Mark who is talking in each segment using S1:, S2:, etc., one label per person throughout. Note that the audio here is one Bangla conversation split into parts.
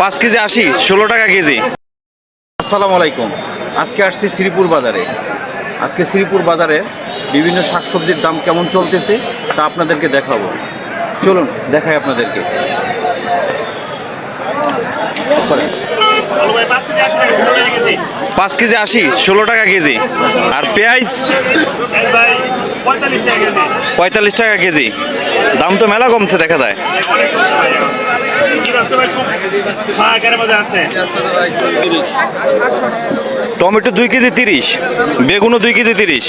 S1: পাঁচ কেজি আশি ষোলো টাকা কেজি। আসসালামু আলাইকুম। আজকে আসছি শ্রীপুর বাজারে। আজকে শ্রীপুর বাজারে বিভিন্ন শাকসবজির দাম কেমন চলতেছে তা আপনাদেরকে দেখাবো। চলুন দেখাই আপনাদেরকে। পাঁচ কেজি আশি ষোলো টাকা কেজি। আর পেঁয়াজ? পঁয়তাল্লিশ টাকা কেজি। দাম তো মেলা কমছে দেখা যায়। টমেটো দুই কেজি তিরিশ বেগুনও দুই কেজি তিরিশ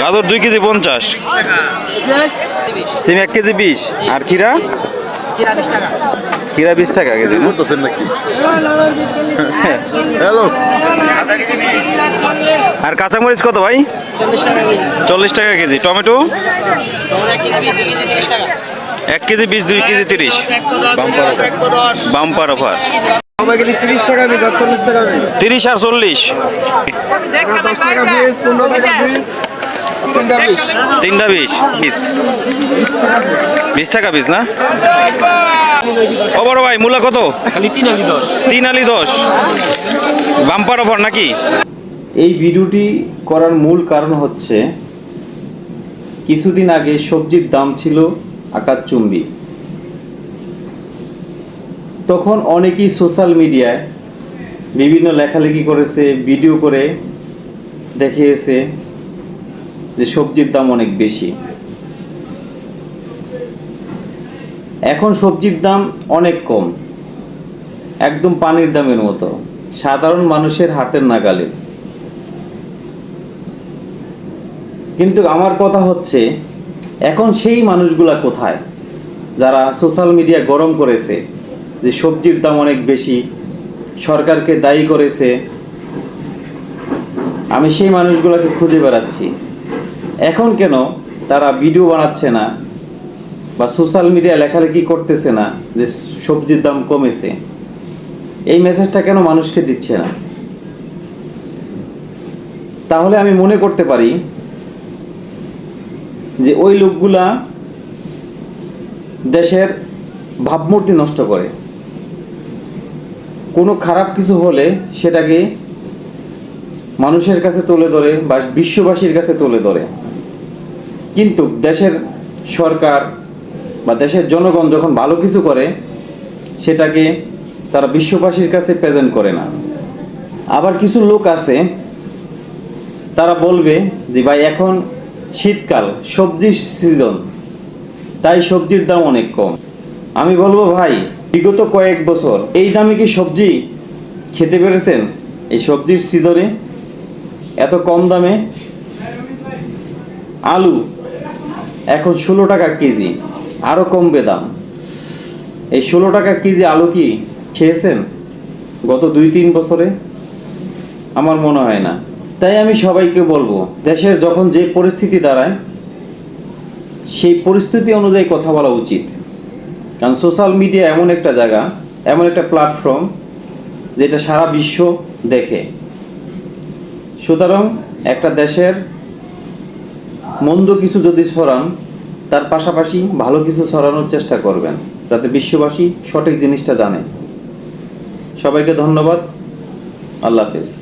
S1: গাজর দুই কেজি পঞ্চাশ সিম এক কেজি বিশ আর খিরা খিরা বিশ টাকা কেজি
S2: হ্যালো।
S1: আর কাঁচামরিচ কত ভাই? চল্লিশ টাকা কেজি টমেটো? এক কেজি বিশ দুই কেজি তিরিশ।
S2: বাম্পার
S1: বাম্পার অফার
S3: তিরিশ
S1: আর চল্লিশ।
S3: তিনটা বিশ
S1: বিশ। বিশ। টাকা বিশ। না? ও বড় ভাই মূলা কত?
S3: তিন আলি দশ।
S1: তিন আলি দশ। বাম্পার অফার নাকি?
S4: এই ভিডিওটি করার মূল কারণ হচ্ছে কিছুদিন আগে সবজির দাম ছিল আকাশচুম্বী তখন অনেকেই সোশ্যাল মিডিয়ায় বিভিন্ন লেখালেখি করেছে, ভিডিও করে দেখিয়েছে যে সবজির দাম অনেক বেশি। এখন সবজির দাম অনেক কম। একদম পানির দামের মতো। সাধারণ মানুষের হাতের নাগালে। কিন্তু আমার কথা হচ্ছে এখন সেই মানুষগুলা কোথায়? যারা সোশ্যাল মিডিয়া গরম করেছে, যে সবজির দাম অনেক বেশি, সরকারকে দায়ী করেছে, আমি সেই মানুষগুলোকে খুঁজে বেড়াচ্ছি। এখন কেন তারা ভিডিও বানাচ্ছে না বা সোশ্যাল মিডিয়া লেখালেখি করতেছে না যে সবজির দাম কমেছে? এই মেসেজটা কেন মানুষকে দিচ্ছে না? তাহলে আমি মনে করতে পারি যে ওই লোকগুলা দেশের ভাবমূর্তি নষ্ট করে। কোনো খারাপ কিছু হলে সেটাকে মানুষের কাছে তুলে ধরে বা বিশ্ববাসীর কাছে তুলে ধরে। কিন্তু দেশের সরকার বা দেশের জনগণ যখন ভালো কিছু করে, সেটাকে তারা বিশ্ববাসীর কাছে প্রেজেন্ট করে না। আবার কিছু লোক আছে, তারা বলবে যে, ভাই, এখন শীতকাল, সবজির সিজন তাই সবজির দাম অনেক কম। আমি বলব, ভাই, বিগত কয়েক বছর এই দামে কি সবজি খেতে পেরেছেন? এই সবজির সিজনে এত কম দামে? আলু, এখন ষোলো টাকা কেজি আরও কমবে দাম। এই ষোলো টাকা কেজি আলু কি খেয়েছেন? গত দুই তিন বছরে? আমার মনে হয় না। তাই আমি সবাইকে বলব, দেশের যখন যে পরিস্থিতি দাঁড়ায়, সেই পরিস্থিতি অনুযায়ী কথা বলা উচিত। কারণ সোশ্যাল মিডিয়া এমন একটা জায়গা, এমন একটা প্ল্যাটফর্ম যেটা সারা বিশ্ব দেখে। সুতরাং একটা দেশের মন্দ কিছু যদি ছড়ান, তার পাশাপাশি ভালো কিছু ছড়ানোর চেষ্টা করবেন, যাতে বিশ্ববাসী সঠিক জিনিসটা জানে। সবাইকে ধন্যবাদ। আল্লাহ হাফেজ।